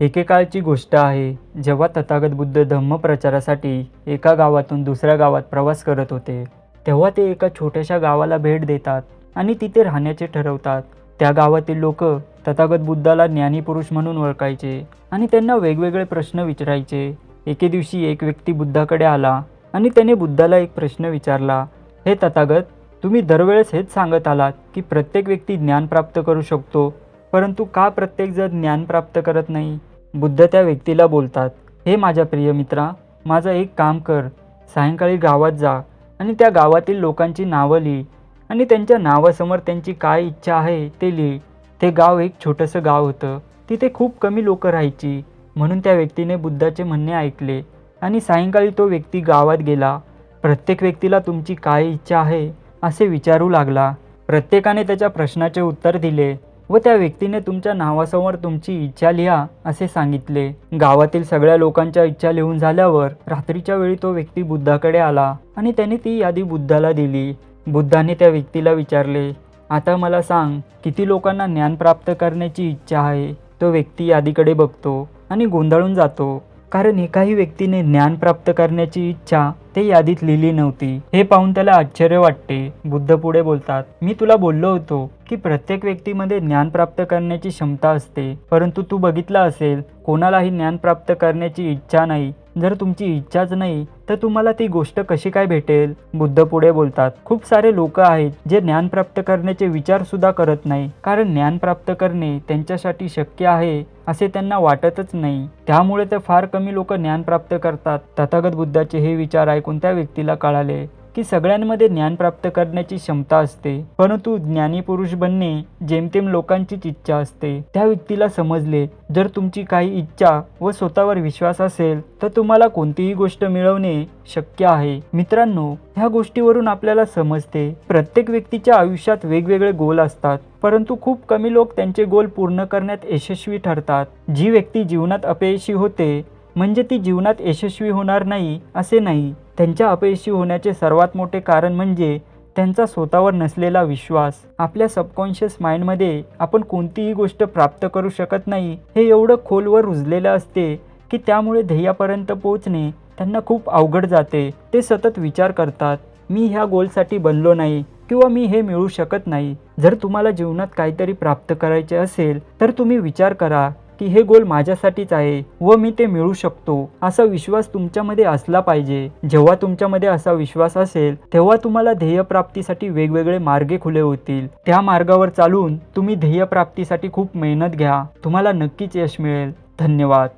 एकेकाळची गोष्ट आहे जेव्हा तथागत बुद्ध धम्म प्रचारासाठी एका गावातून दुसऱ्या गावात प्रवास करत होते तेव्हा ते एका छोट्याशा गावाला भेट देतात आणि तिथे राहण्याचे ठरवतात. त्या गावातील लोक तथागत बुद्धाला ज्ञानीपुरुष म्हणून ओळखायचे आणि त्यांना वेगवेगळे प्रश्न विचारायचे. एके दिवशी एक व्यक्ती बुद्धाकडे आला आणि त्याने बुद्धाला एक प्रश्न विचारला हे तथागत तुम्ही दरवेळेस हेच सांगत आलात की प्रत्येक व्यक्ती ज्ञान प्राप्त करू शकतो परंतु का प्रत्येकजण ज्ञान प्राप्त करत नाही? बुद्ध त्या व्यक्तीला बोलतात हे माझ्या प्रिय मित्रा माझं एक काम कर. सायंकाळी गावात जा आणि त्या गावातील लोकांची नावं लिही आणि त्यांच्या नावासमोर त्यांची काय इच्छा आहे ते लिही ते गाव एक छोटंसं गाव होतं. तिथे खूप कमी लोकं राहायची. म्हणून त्या व्यक्तीने बुद्धाचे म्हणणे ऐकले आणि सायंकाळी तो व्यक्ती गावात गेला. प्रत्येक व्यक्तीला तुमची काय इच्छा आहे? असे विचारू लागला. प्रत्येकाने त्याच्या प्रश्नाचे उत्तर दिले. व त्या व्यक्तीने तुमच्या नावासमोर तुमची इच्छा लिहा असे सांगितले. गावातील सगळ्या लोकांच्या इच्छा लिहून झाल्यावर रात्रीच्या वेळी तो व्यक्ती बुद्धाकडे आला आणि त्याने ती यादी बुद्धाला दिली. बुद्धाने त्या व्यक्तीला विचारले आता मला सांग किती लोकांना ज्ञान प्राप्त करण्याची इच्छा आहे? तो व्यक्ती यादीकडे बघतो आणि गोंधळून जातो. कारण एकाही व्यक्तीने ज्ञान प्राप्त करण्याची इच्छा ते यादीत लिहिली नव्हती. हे पाहून त्याला आश्चर्य वाटते. बुद्ध पुढे बोलतात मी तुला बोललो होतो की प्रत्येक व्यक्तीमध्ये ज्ञान प्राप्त करण्याची क्षमता असते. परंतु तू बघितला असेल कोणालाही ज्ञान प्राप्त करण्याची इच्छा नाही. जर तुमची इच्छाच नाही तर तुम्हाला ती गोष्ट कशी काय भेटेल? बुद्ध पुढे बोलतात खूप सारे लोक आहेत जे ज्ञान प्राप्त करण्याचे विचार सुद्धा करत नाही. कारण ज्ञान प्राप्त करणे त्यांच्यासाठी शक्य आहे असे त्यांना वाटतच नाही. त्यामुळे ते फार कमी लोक ज्ञान प्राप्त करतात. तथागत बुद्धाचे हे विचार ऐकून त्या व्यक्तीला कळाले. की सगळ्यांमध्ये ज्ञान प्राप्त करण्याची क्षमता असते. परंतु ज्ञानी पुरुष बनणे जेमतेम लोकांचीच इच्छा असते. त्या व्यक्तीला समजले जर तुमची काही इच्छा व स्वतःवर विश्वास असेल तर तुम्हाला कोणतीही गोष्ट मिळवणे शक्य आहे. मित्रांनो ह्या गोष्टीवरून आपल्याला समजते प्रत्येक व्यक्तीच्या आयुष्यात वेगवेगळे गोल असतात. परंतु खूप कमी लोक त्यांचे गोल पूर्ण करण्यात यशस्वी ठरतात. जी व्यक्ती जीवनात अपयशी होते म्हणजे ती जीवनात यशस्वी होणार नाही असे नाही. त्यांच्या अपयशी होण्याचे सर्वात मोठे कारण म्हणजे त्यांचा स्वतःवर नसलेला विश्वास. आपल्या सबकॉन्शियस माइंडमध्ये आपण कोणतीही गोष्ट प्राप्त करू शकत नाही हे एवढं खोलवर रुजलेलं असते की त्यामुळे ध्येयापर्यंत पोहोचणे त्यांना खूप अवघड जाते. ते सतत विचार करतात मी ह्या गोलसाठी बनलो नाही किंवा मी हे मिळू शकत नाही. जर तुम्हाला जीवनात काहीतरी प्राप्त करायचे असेल तर तुम्ही विचार करा की हे गोल माझ्यासाठीच आहे व मी ते मिळू शकतो. असा विश्वास तुमच्यामध्ये असला पाहिजे. जेव्हा तुमच्यामध्ये असा विश्वास असेल तेव्हा तुम्हाला ध्येयप्राप्तीसाठी वेगवेगळे मार्गे खुले होतील. त्या मार्गावर चालून तुम्ही ध्येयप्राप्तीसाठी खूप मेहनत घ्या. तुम्हाला नक्कीच यश मिळेल. धन्यवाद.